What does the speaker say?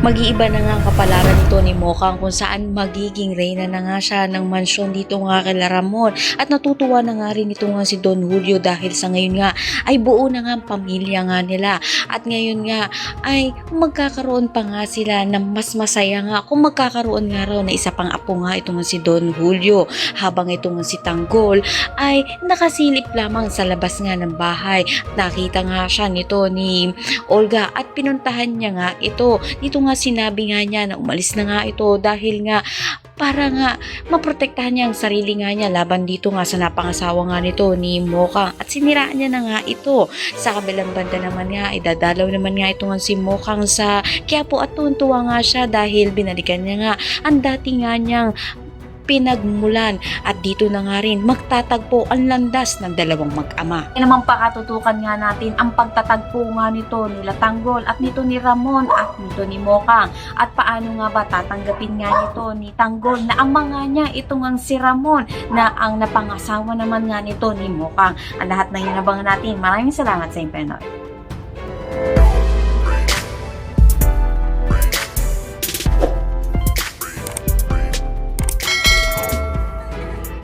Mag-iiba na nga ang kapalaran nito ni Mokang kung saan magiging reyna na nga siya ng mansyon dito nga kay Ramon at natutuwa na nga rin ito nga si Don Julio dahil sa ngayon nga ay buo na nga ang pamilya nga nila. At ngayon nga ay magkakaroon pa nga sila ng mas masaya nga kung magkakaroon nga raw na isa pang apo nga ito nga si Don Julio. Habang ito nga si Tanggol ay nakasilip lamang sa labas nga ng bahay. Nakita nga siya nito ni Olga at pinuntahan niya nga ito dito nga sinabi nga niya na umalis na nga ito dahil nga para nga maprotektahan niya ang sarili nga niya laban dito nga sa napangasawa nga nito ni Mokang at siniraan niya na nga ito. Sa kabilang banda naman nga ay dadalaw naman nga ito nga si Mokang sa Quiapo at tuwan nga siya dahil binalikan niya nga ang dati nga niyang pinagmulan at dito na nga rin magtatagpo ang landas ng dalawang mag-ama. Yan naman pakatutukan nga natin ang pagtatagpo nga nito nila Tanggol at nito ni Ramon at nito ni Mokang at paano nga ba tatanggapin nga nito ni Tanggol na ang mga niya itong ang si Ramon na ang napangasawa naman nga nito ni Mokang. Ang lahat na yun nabangan natin. Maraming salamat sa panood.